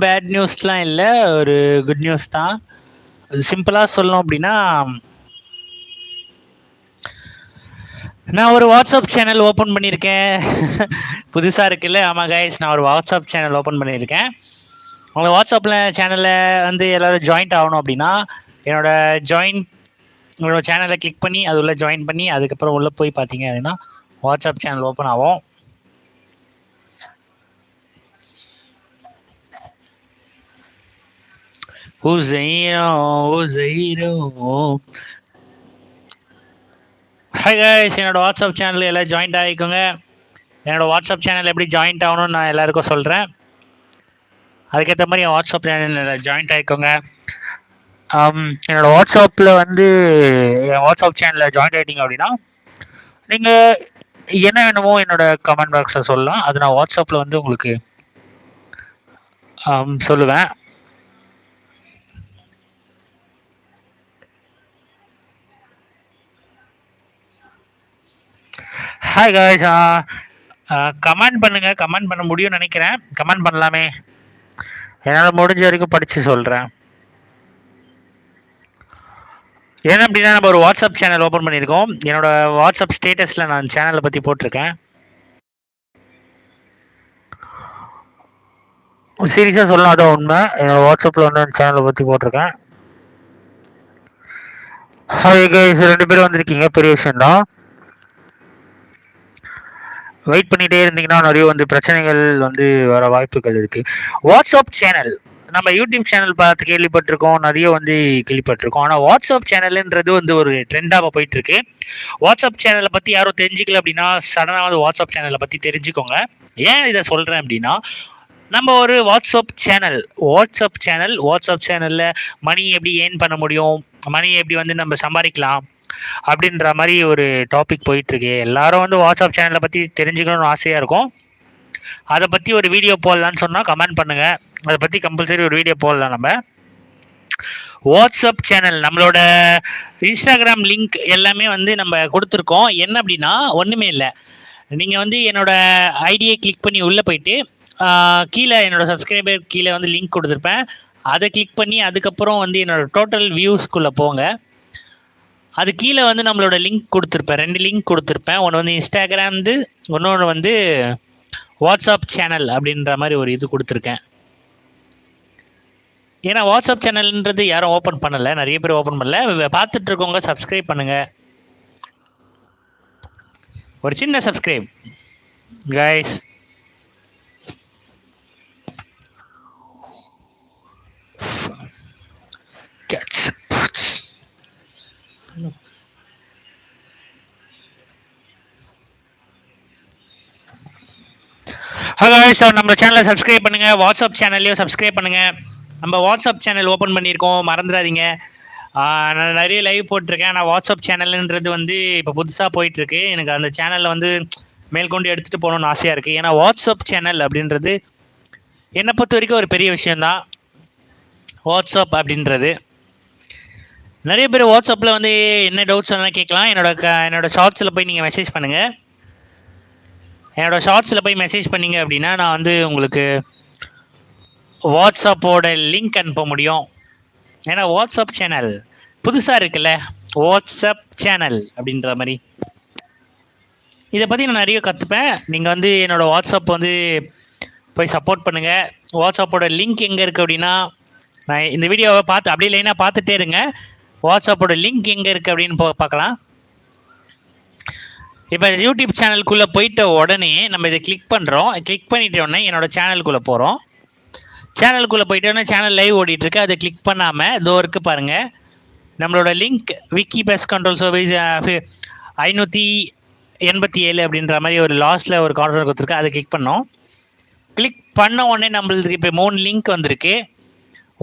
Bad நியூஸ்லாம் இல்லை ஒரு குட் நியூஸ் தான். சிம்பிளாக சொல்லணும் அப்படின்னா நான் ஒரு வாட்ஸ்அப் சேனல் ஓப்பன் பண்ணியிருக்கேன். புதுசாக இருக்குல்ல ஆமாம் கைஸ் நான் ஒரு வாட்ஸ்அப் சேனல் ஓப்பன் பண்ணியிருக்கேன். உங்கள் வாட்ஸ்அப்பில் சேனலில் வந்து எல்லோரும் ஜாயிண்ட் ஆகணும் அப்படின்னா என்னோட ஜாயின் என்னோட சேனலை கிளிக் பண்ணி அது உள்ளே ஜாயின் பண்ணி அதுக்கப்புறம் உள்ளே போய் பார்த்தீங்க அப்படின்னா வாட்ஸ்அப் சேனல் ஓப்பன் ஆகும். ஹாய் கைஸ் என்னோட வாட்ஸ்அப் சேனல் எல்லாம் ஜாயிண்ட் ஆகிக்கோங்க. என்னோட வாட்ஸ்அப் சேனல் எப்படி ஜாயின்ட் ஆகணும்னு நான் எல்லாருக்கும் சொல்கிறேன் அதுக்கேற்ற மாதிரி என் வாட்ஸ்அப் சேனல் ஜாயிண்ட் ஆகிக்கோங்க. um, என்னோட வாட்ஸ்அப்பில் வந்து என் வாட்ஸ்அப் சேனலில் ஜாயிண்ட் ஆகிட்டீங்க அப்படின்னா நீங்கள் என்ன வேணுமோ என்னோட கமெண்ட் பாக்ஸில் சொல்லலாம். அது நான் வாட்ஸ்அப்பில் வந்து உங்களுக்கு சொல்லுவேன். ஹாய் காய்ஸ் கமெண்ட் பண்ணுங்க கமெண்ட் பண்ண முடியும்னு நினைக்கிறேன். கமெண்ட் பண்ணலாமே. என்னால் முடிஞ்ச வரைக்கும் படித்து சொல்கிறேன் ஏன்னா அப்படின்னா நம்ம ஒரு வாட்ஸ்அப் சேனல் ஓப்பன் பண்ணியிருக்கோம். என்னோட வாட்ஸ்அப் ஸ்டேட்டஸில் நான் சேனலை பற்றி போட்டிருக்கேன். சீரியஸாக சொல்லலாம் அதான் உண்மை. என்னோட வாட்ஸ்அப்பில் வந்து சேனலை பற்றி போட்டிருக்கேன். ஹாய் கைஸ் ரெண்டு பேரும் வந்திருக்கீங்க. பெரிய விஷயம்தான். வெயிட் பண்ணிகிட்டே இருந்தீங்கன்னா நிறைய வந்து பிரச்சனைகள் வந்து வர வாய்ப்புகள் இருக்குது வாட்ஸ்அப் சேனல் நம்ம யூடியூப் சேனல் பார்த்து கேள்விப்பட்டிருக்கோம் நிறைய வந்து கேள்விப்பட்டிருக்கோம். ஆனால் வாட்ஸ்அப் சேனல்ன்றது வந்து ஒரு ட்ரெண்டாக போயிட்டு இருக்கு வாட்ஸ்அப் சேனலை பற்றி யாரும் தெரிஞ்சிக்கல அப்படின்னா சடனாக வந்து வாட்ஸ்அப் சேனலை பற்றி தெரிஞ்சுக்கோங்க. ஏன் இதை சொல்கிறேன் அப்படின்னா நம்ம ஒரு WhatsApp channel WhatsApp channel WhatsApp சேனலில் மணி எப்படி ஏர்ன் பண்ண முடியும் மணி எப்படி வந்து நம்ம சம்பாதிக்கலாம் அப்படின்ற மாதிரி ஒரு டாபிக் போயிட்டுருக்கு. எல்லாரும் வந்து வாட்ஸ்அப் சேனலை பற்றி தெரிஞ்சுக்கணும்னு ஆசையாக இருக்கும். அதை பற்றி ஒரு வீடியோ போடலான்னு சொன்னால் கமெண்ட் பண்ணுங்கள் அதை பற்றி கம்பல்சரி ஒரு வீடியோ போடலாம் நம்ம. வாட்ஸ்அப் சேனல் நம்மளோட இன்ஸ்டாகிராம் லிங்க் எல்லாமே வந்து நம்ம கொடுத்துருக்கோம். என்ன அப்படின்னா ஒன்றுமே இல்லை. நீங்கள் வந்து என்னோட ஐடியை கிளிக் பண்ணி உள்ளே போயிட்டு கீழே என்னோடய சப்ஸ்கிரைபர் கீழே வந்து லிங்க் கொடுத்துருப்பேன். அதை கிளிக் பண்ணி அதுக்கப்புறம் வந்து என்னோடய டோட்டல் வியூஸ்குள்ளே போங்க. அது கீழே வந்து நம்மளோட லிங்க் கொடுத்துருப்பேன். ரெண்டு லிங்க் கொடுத்துருப்பேன். ஒன்று வந்து இன்ஸ்டாகிராம்து இன்னொன்று வந்து வாட்ஸ்அப் சேனல் அப்படின்ற மாதிரி ஒரு இது கொடுத்துருக்கேன். ஏன்னா வாட்ஸ்அப் சேனல்ன்றது யாரும் ஓப்பன் பண்ணலை. நிறைய பேர் ஓப்பன் பண்ணல. பார்த்துட்டு இருக்கவங்க சப்ஸ்கிரைப் பண்ணுங்க. ஒரு சின்ன சப்ஸ்கிரைப் கைஸ் ஹலோ சார் நம்ம சேனலை சப்ஸ்கிரைப் பண்ணுங்க. வாட்ஸ்அப் சேனல்லையும் சப்ஸ்கிரைப் பண்ணுங்க. நம்ம வாட்ஸ்அப் சேனல் ஓப்பன் பண்ணியிருக்கோம். மறந்துடாதீங்க. நான் நிறைய லைவ் போட்டிருக்கேன். நான் வாட்ஸ்அப் சேனல்ன்றது வந்து இப்போ புதுசாக போயிட்டுருக்கு. எனக்கு அந்த சேனலில் வந்து மேற்கொண்டு எடுத்துகிட்டு போகணும்னு ஆசையாக இருக்குது ஏன்னா வாட்ஸ்அப் சேனல் அப்படின்றது என்னை பொறுத்த வரைக்கும் ஒரு பெரிய விஷயந்தான் வாட்ஸ்அப் அப்படின்றது. நிறைய பேர் வாட்ஸ்அப்பில் வந்து என்ன டவுட்ஸ் வேணால் கேட்கலாம். என்னோட க என்னோடய ஷார்ட்ஸில் போய் நீங்கள் மெசேஜ் பண்ணுங்கள் என்னோடய ஷார்ட்ஸில் போய் மெசேஜ் பண்ணீங்க அப்படின்னா நான் வந்து உங்களுக்கு வாட்ஸ்அப்போட லிங்க் அனுப்ப முடியும். ஏன்னா வாட்ஸ்அப் சேனல் புதுசாக இருக்குல்ல? வாட்ஸ்அப் சேனல் அப்படின்ற மாதிரி. இதை பற்றி நான் நிறைய கற்றுப்பேன் நீங்கள் வந்து என்னோடய வாட்ஸ்அப் வந்து போய் சப்போர்ட் பண்ணுங்கள் வாட்ஸ்அப்போட லிங்க் எங்கே இருக்குது அப்படின்னா நான் இந்த வீடியோவை பார்த்து அப்படியே லைனாக பார்த்துட்டே இருங்க. வாட்ஸ்அப்போட லிங்க் எங்கே இருக்குது அப்படின்னு போ பார்க்கலாம். இப்போ யூடியூப் சேனலுக்குள்ளே போயிட்ட உடனே நம்ம இதை கிளிக் பண்ணுறோம் கிளிக் பண்ணிட்ட உடனே என்னோட சேனலுக்குள்ளே போகிறோம் சேனலுக்குள்ளே போயிட்டோன்னே சேனல் லைவ் ஓடிட்டுருக்கு. அதை கிளிக் பண்ணாமல் இதோ இருக்குது பாருங்கள் நம்மளோட link Vicky pest control service ஐநூற்றி எண்பத்தி ஏழு அப்படின்ற மாதிரி ஒரு லாஸ்ட்டில் ஒரு கார்டர் கொடுத்துருக்கு. அதை கிளிக் பண்ணோம். கிளிக் பண்ண உடனே நம்மளுக்கு இப்போ மூணு லிங்க் வந்திருக்கு.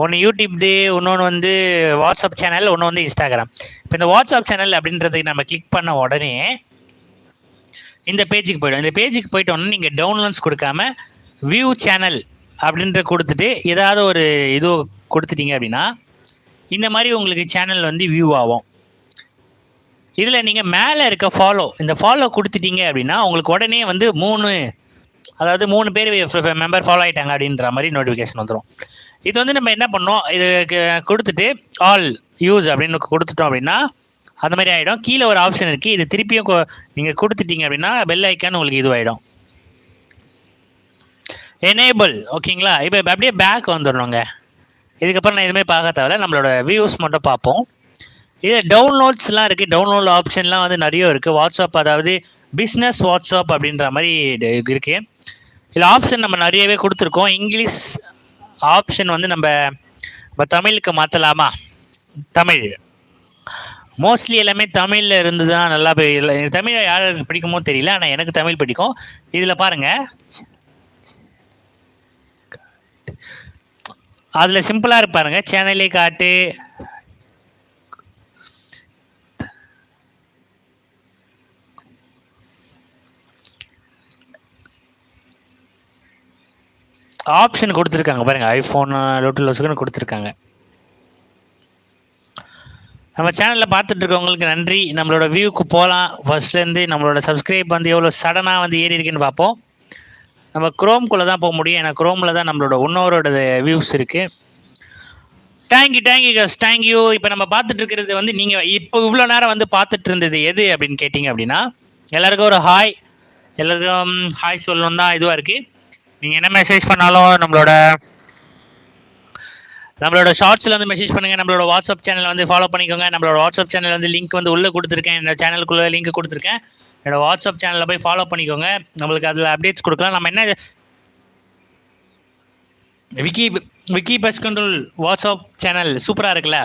ஒன்று யூடியூப் டே இன்னொன்று வந்து வாட்ஸ்அப் சேனல் ஒன்று வந்து இன்ஸ்டாகிராம் இப்போ இந்த வாட்ஸ்அப் சேனல் அப்படின்றதுக்கு நம்ம கிளிக் பண்ண உடனே இந்த பேஜுக்கு போய்டும் இந்த பேஜுக்கு போயிட்டோன்னா நீங்கள் டவுன்லோட்ஸ் கொடுக்காம வியூ சேனல் அப்படின்ற கொடுத்துட்டு ஏதாவது ஒரு இது கொடுத்துட்டீங்க அப்படின்னா இந்த மாதிரி உங்களுக்கு சேனல் வந்து வியூ ஆகும். இதில் நீங்கள் மேலே இருக்க ஃபாலோ இந்த ஃபாலோ கொடுத்துட்டீங்க அப்படின்னா உங்களுக்கு உடனே வந்து மூணு அதாவது மூணு பேர் மெம்பர் ஃபாலோ ஆகிட்டாங்க அப்படின்ற மாதிரி நோட்டிஃபிகேஷன் வந்துடும் இது வந்து நம்ம என்ன பண்ணோம்? இது கொடுத்துட்டு ஆல் யூஸ் அப்படின்னு கொடுத்துட்டோம் அப்படின்னா அந்த மாதிரி ஆகிடும் கீழே ஒரு ஆப்ஷன் இருக்குது இது திருப்பியும் நீங்கள் கொடுத்துட்டீங்க அப்படின்னா பெல் ஐக்கான் உங்களுக்கு இதுவாகிடும் எனேபிள் ஓகேங்களா இப்போ அப்படியே பேக் வந்துடணுங்க இதுக்கப்புறம் நான் எதுவுமே பார்க்க தேவையில்ல. நம்மளோட வியூஸ் மட்டும் பார்ப்போம். இது டவுன்லோட்ஸ்லாம் இருக்குது டவுன்லோட் ஆப்ஷன்லாம் வந்து நிறைய இருக்குது வாட்ஸ்அப் அதாவது பிஸ்னஸ் வாட்ஸ்அப் அப்படின்ற மாதிரி இருக்குது இதில் ஆப்ஷன் நம்ம நிறையவே கொடுத்துருக்கோம். இங்கிலீஷ் ஆப்ஷன் வந்து நம்ம நம்ம தமிழுக்கு மாற்றலாமா தமிழ். மோஸ்ட்லி எல்லாமே தமிழில் இருந்து தான் நல்லா போய் தமிழை யாருக்கு பிடிக்குமோ தெரியல ஆனால் எனக்கு தமிழ் பிடிக்கும். இதில் பாருங்கள் அதில் சிம்பிளாக இருப்பாருங்க சேனலே காட்டு. ஆப்ஷன் கொடுத்துருக்காங்க பாருங்கள் ஐஃபோன் லோட்டுலோஸுக்குன்னு கொடுத்துருக்காங்க. நம்ம சேனலில் பார்த்துட்டு இருக்கவங்களுக்கு நன்றி. நம்மளோட வியூக்கு போகலாம். ஃபர்ஸ்ட்லேருந்து நம்மளோட சப்ஸ்கிரைப் வந்து எவ்வளோ சடனாக வந்து ஏறி இருக்குன்னு பார்ப்போம். நம்ம குரோம்குள்ளே தான் போக முடியும். ஏன்னா குரோமில் தான் நம்மளோட இன்னொரோட வியூஸ் இருக்குது thank you thank you guys thank you இப்போ நம்ம பார்த்துட்டு இருக்கிறது வந்து நீங்கள் இப்போ இவ்வளோ நேரம் வந்து பார்த்துட்டு இருந்தது எது அப்படின்னு கேட்டிங்க அப்படின்னா எல்லாருக்கும் ஒரு ஹாய் எல்லாருக்கும் ஹாய் சொல்லணும் தான் இதுவாக இருக்குது நீங்கள் என்ன மெசேஜ் பண்ணாலும் நம்மளோட நம்மளோட ஷார்ட்ஸில் வந்து மெசேஜ் பண்ணுங்கள் நம்மளோட வாட்ஸ்அப் சேனல் வந்து ஃபாலோ பண்ணிக்கோங்க. நம்மளோட வாட்ஸ்அப் சேனல் வந்து லிங்க் வந்து உள்ளே கொடுத்துருக்கேன். இந்த சேனலுக்குள்ளே லிங்க் கொடுத்துருக்கேன். என்னோட வாட்ஸ்அப் சேனலில் போய் ஃபாலோ பண்ணிக்கோங்க. நம்மளுக்கு அதில் அப்டேட்ஸ் கொடுக்கலாம். நம்ம என்ன Vicky Vicky pest control WhatsApp channel சூப்பராக இருக்குல்ல?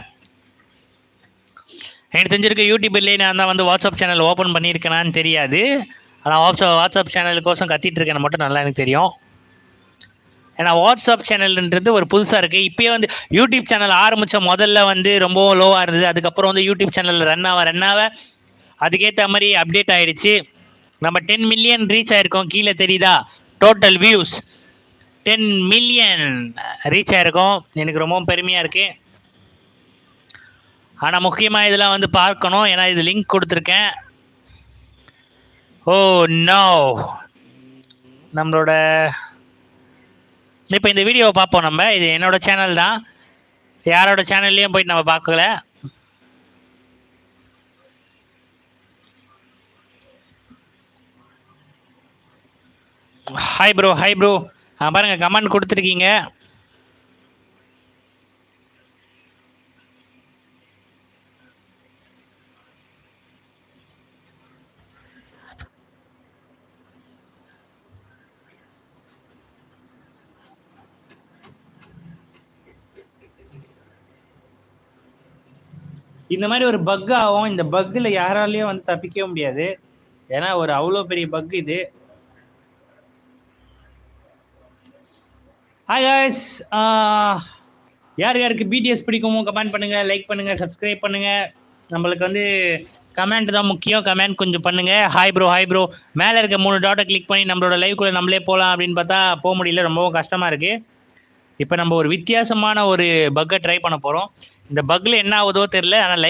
எனக்கு தெரிஞ்சிருக்க யூடியூப்லேயே நான் தான் வந்து வாட்ஸ்அப் சேனல் ஓப்பன் பண்ணியிருக்கேனான்னு தெரியாது. ஆனால் வாட்ஸ்அப் வாட்ஸ்அப் சேனலுக்கோசம் கத்திட்டு இருக்கேன்னு மட்டும் நல்லா எனக்கு தெரியும். ஏன்னா வாட்ஸ்அப் சேனல்ன்றது ஒரு புதுசாக இருக்குது இப்போயே வந்து யூடியூப் சேனல் ஆரம்பித்த முதல்ல வந்து ரொம்பவும் லோவாக இருந்தது. அதுக்கப்புறம் வந்து யூடியூப் சேனலில் ரன் ஆக ரன் ஆக அதுக்கேற்ற மாதிரி அப்டேட் ஆகிடுச்சு நம்ம டென் மில்லியன் ரீச் ஆயிருக்கோம். கீழே தெரியுதா? Total views ten million reach ஆயிருக்கோம். எனக்கு ரொம்பவும் பெருமையாக இருக்குது ஆனால் முக்கியமாக இதெல்லாம் வந்து பார்க்கணும். ஏன்னா இது லிங்க் கொடுத்துருக்கேன். ஓ oh நோ நம்மளோட இப்போ இந்த வீடியோவை பார்ப்போம் நம்ம. இது என்னோடய சேனல் தான். யாரோட சேனல்லையும் போயிட்டு நம்ம பார்க்கல. ஹாய் ப்ரோ ஹாய் ப்ரோ பாருங்கள் கமெண்ட் கொடுத்துருக்கீங்க. இந்த மாதிரி ஒரு பக் ஆகும். இந்த பக்கில் யாராலையும் வந்து தப்பிக்கவே முடியாது. ஏன்னா ஒரு அவ்வளோ பெரிய பக் இது. ஹாய் காய்ஸ் யார் யாருக்கு பிடிஎஸ் பிடிக்குமோ கமெண்ட் பண்ணுங்கள் லைக் பண்ணுங்கள் சப்ஸ்கிரைப் பண்ணுங்கள் நம்மளுக்கு வந்து கமெண்ட் தான் முக்கியம். கமெண்ட் கொஞ்சம் பண்ணுங்கள் ஹாய் ப்ரோ ஹாய் ப்ரோ மேலே இருக்க மூணு டாட்டை கிளிக் பண்ணி நம்மளோட லைவ்க்குள்ளே நம்மளே போகலாம் அப்படின்னு பார்த்தா போக முடியல. ரொம்பவும் கஷ்டமாக இருக்குது இப்போ நம்ம ஒரு வித்தியாசமான ஒரு பக்கை ட்ரை பண்ண போகிறோம் இந்த பக்கில் என்ன ஆகுதோ தெரில ஆனால்